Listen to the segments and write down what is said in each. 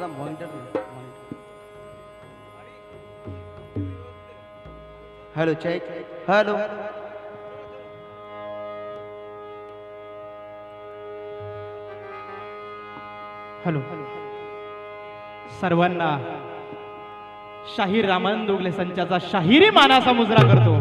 दादा monitor hello check hello hello सर्वांना शाहीर रामानंद दोगले संचाचा शाहिरी मानाचा मुजरा करतो.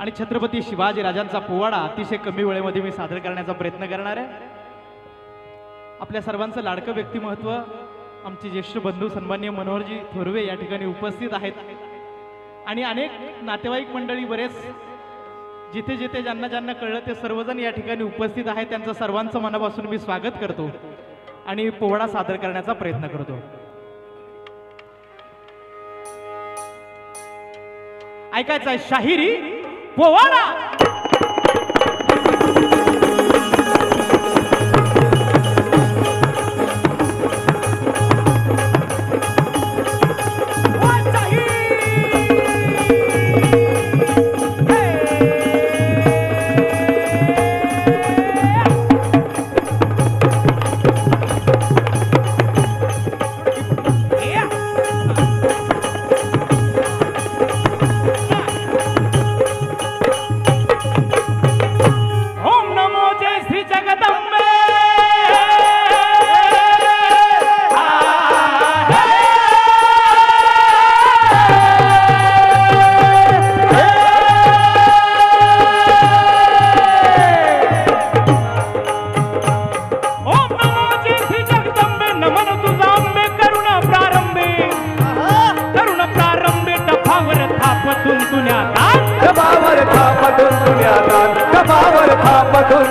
आणि छत्रपती शिवाजी राजांचा पोवाडा अतिशय कमी वेळेमध्ये मी सादर करण्याचा प्रयत्न करणार आहे. आपल्या सर्वांचं लाडकं व्यक्तिमत्व आमचे ज्येष्ठ बंधू सन्मान्य मनोहरजी थोरवे या ठिकाणी उपस्थित आहेत. आणि अनेक नातेवाईक मंडळी बरेच जिथे जिथे ज्यांना ज्यांना कळलं ते सर्वजण या ठिकाणी उपस्थित आहेत. त्यांचं सर्वांचं मनापासून मी स्वागत करतो आणि पोवाडा सादर करण्याचा प्रयत्न करतो. ऐकायचं आहे शाहिरी पोवाडा!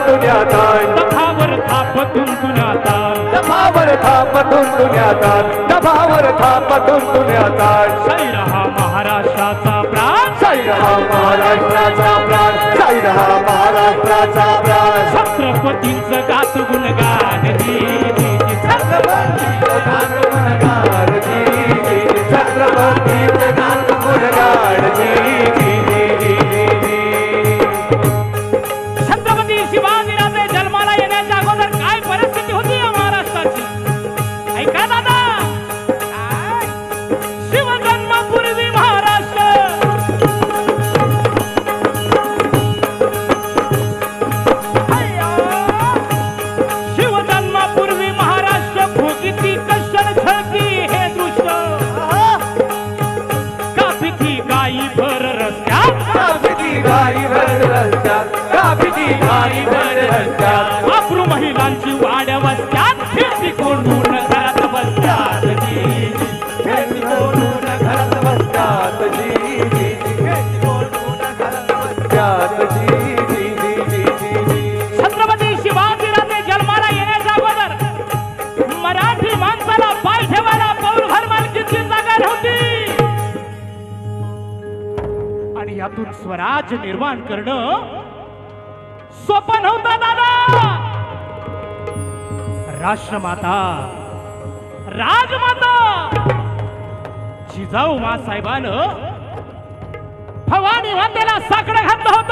दुनियादान तफावर थापतून दुनियादान कबावर थापटून दुनियादान साई रहा महाराष्ट्राचा प्राण. साई रहा महाराष्ट्राचा प्राण. साई रहा महाराष्ट्राचा प्राण. छत्रपतींचं गात गुणगान. जी, जी, जी, छत्रपती. गुणगान. किती भारी भर वापरू महिलांची वाड्या वस्त्यात. फिरती कोंडून घरात बसतात जी. कोंडून घरात जी, कोंडून घरात जी, जन्माला मराठी माणसाला ठेवायला पौरभर आणि यातून स्वराज निर्माण करणं सोपं नव्हतं दादा. राष्ट्रमाता राजमाता जिजाऊ मा साहेबानं भवानी मातेला साकडं घातलं होत.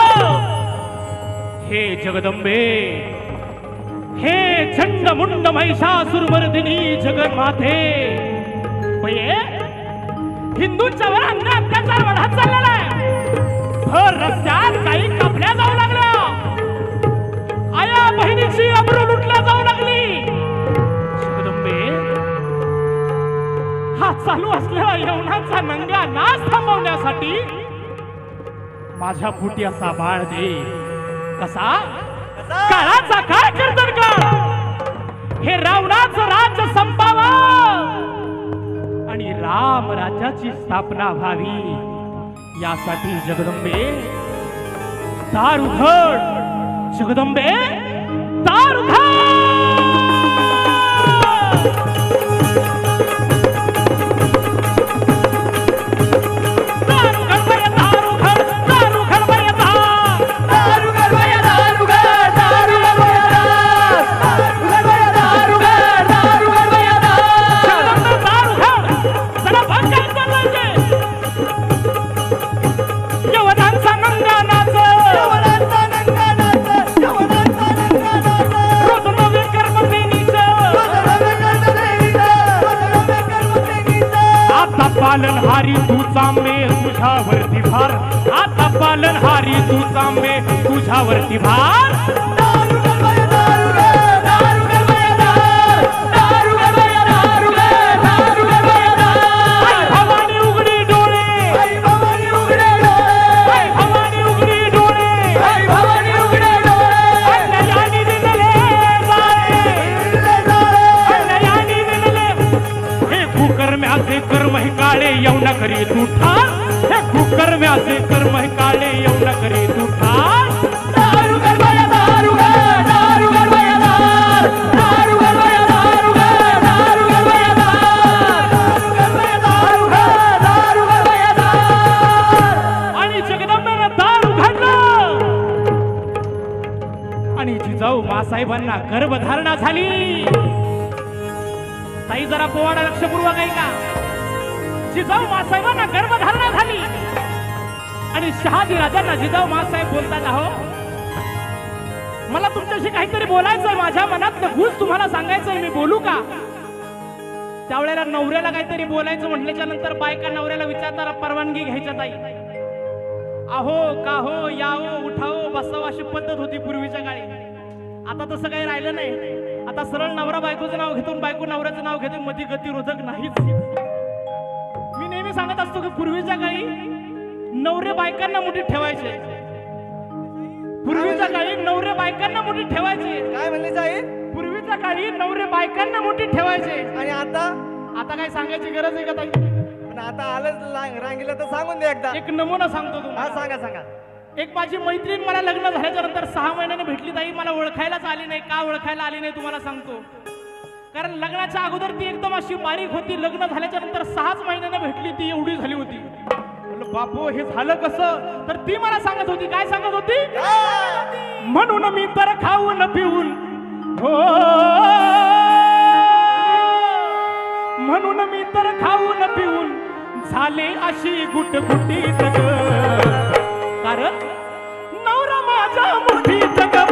हे जगदंबे हे चंड मुंड महिषासुरमर्दिनी जगन्माते. पये हिंदूंच्या वर अन्य अत्याचार वाढत चाललेला आहे. भर रस्त्यात चालू असलेला यवनाचा नंगा नाच थांबवण्यासाठी माझ्या पोटी असा बाळ दे. कसा? काळाचा काय कीर्तन काळ हे रावणाचं राज्य संपावं. आणि राम राज्याची स्थापना व्हावी. यासाठी जगदंबे दार उघड जगदंबे दार उघड पालनहारी तुझा मे तुझ्यावरती भार. आता पालनहारी तुझा मे तुझ्यावरती भार. कुकर्म्याचे कर्म हे काळे येऊ न करी तू ठार हे कुकर्म्याचे कर्म हे काळे येऊ न करी तू ठार आणि जगदंबेनं आणि जिजाऊ मासाहेबांना गर्भधारणा झाली. ताई जरा पोवाडा लक्षपूर्वक आहे का जिजाऊ मासाहेबांना गर्भधारणा झाली. आणि शहाजी राजांना जिजाऊ मासाहेब बोलतात आहो मला तुमच्याशी काहीतरी बोलायचंय. माझ्या मनातलं घुस तुम्हाला सांगायचंय मी बोलू का? त्यावेळेला नवऱ्याला काहीतरी बोलायचं म्हटल्याच्या नंतर बायका नवऱ्याला विचारताना परवानगी घ्यायच्या ताई. अहो काहो यावो हो, उठावो हो, बसाव अशी पद्धत होती पूर्वीच्या काळी. आता तसं काही राहिलं नाही. आता सरळ नवरा बायकोचं नाव घेतो बायको नवऱ्याचं नाव घेते मधी गतिरोधक नाहीच. मी नेहमी सांगत असतो की पूर्वीच्या काळी नवरे बायकांना मुठीत ठेवायचे. पूर्वीच्या काळी नवरे बायकांना मुठीत ठेवायचे. काय म्हणले साहेब पूर्वीच्या काळी नवरे बायकांना मुठीत ठेवायचे. आणि आता? आता काय सांगायची गरज आहे का ताई? पण आता आलंच ला- रांगेला तर सांगून दे एकदा. एक नमुना सांगतो तुम्हाला. हा सांगा सांगा. एक माझी मैत्रीण मला लग्न झाल्याच्यानंतर सहा महिन्याने भेटली ताई मला ओळखायलाच आली नाही. का ओळखायला आली नाही? तुम्हाला सांगतो. कारण लग्नाच्या अगोदर ती एकदम अशी बारीक होती. लग्न झाल्याच्यानंतर सहाच महिन्याने भेटली ती एवढी झाली होती. बापू हे झालं कसं? तर ती मला सांगत होती. काय सांगत होती? म्हणून मी तर खाऊन पिऊन हो म्हणून मी तर खाऊन पिऊन झाले अशी गुटगुटी ग. कारण नवरा माझा मुठीत ग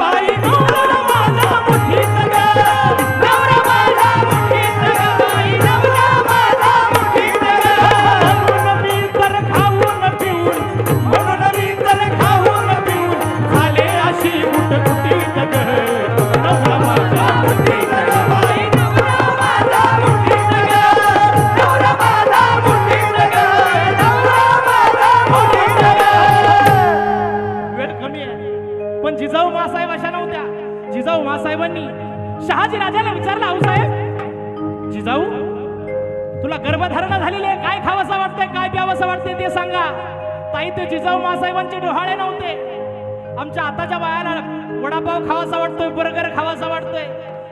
शहाजी राजाला विचारलं आऊसाहेब जिजाऊ तुला गर्भधारणा झालेली आहे काय खावंसं वाटतंय काय प्यावंसं वाटतंय ते सांगा. ताई ते जिजाऊ मासाहेबांचे डोहाळे नव्हते. आमच्या आताच्या बायाला वडापाव खावासा वाटतोय बर्गर खावासा वाटतोय.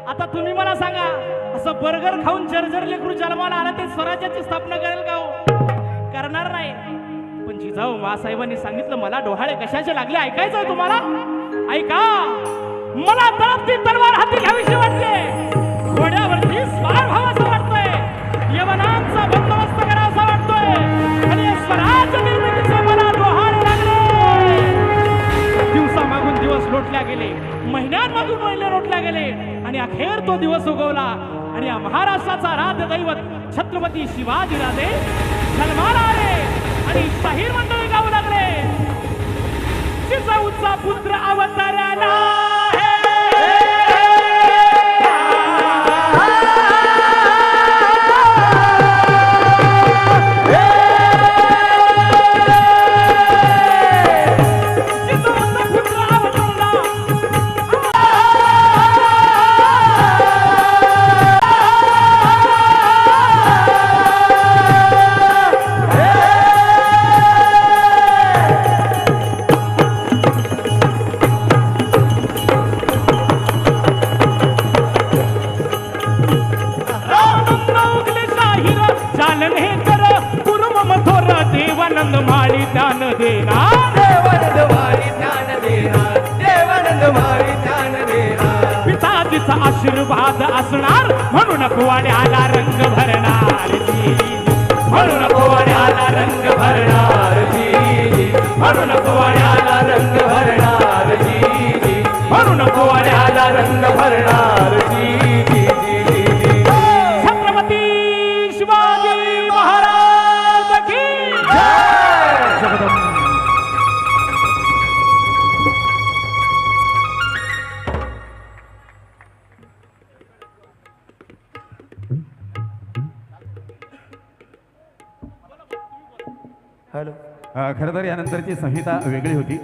आता तुम्ही मला सांगा असं बर्गर खाऊन जर्जर लेकरू जन्माला आलं ते स्वराज्याची स्थापना करेल का हो? करणार नाही. पण जिजाऊ मासाहेबांनी सांगितलं मला डोहाळे कशाचे लागले ऐकायचं तुम्हाला? ऐका मला तळपती तलवार हाती घ्यावीशी वाटते. घोड्यावरती स्वार व्हावासा वाटतंय. यवनांचा बंदोबस्त करावासा वाटतोय. आणि स्वराज निर्मितीचे मला डोहाळे लागले. दिवसा मागून दिवस लोटल्या गेले. महिन्यांमागून महिने लोटल्या गेले. आणि अखेर तो दिवस उगवला. आणि या महाराष्ट्राचा राज दैवत छत्रपती शिवाजी राजे जन्माला आले आणि शाहीर मंडळी गाऊ लागले. जिजाऊचा पुत्र अवताराला दान देवानंद मारी देवानंद मारी पिताजीचा आशीर्वाद असणार म्हणून कुवाड्याला रंग भरणार जी. म्हणून आला रंग भरणार जी. म्हणून आला रंग भरणार जी. म्हणून आला रंग भरणार खरं तर यानंतरची संहिता वेगळी होती.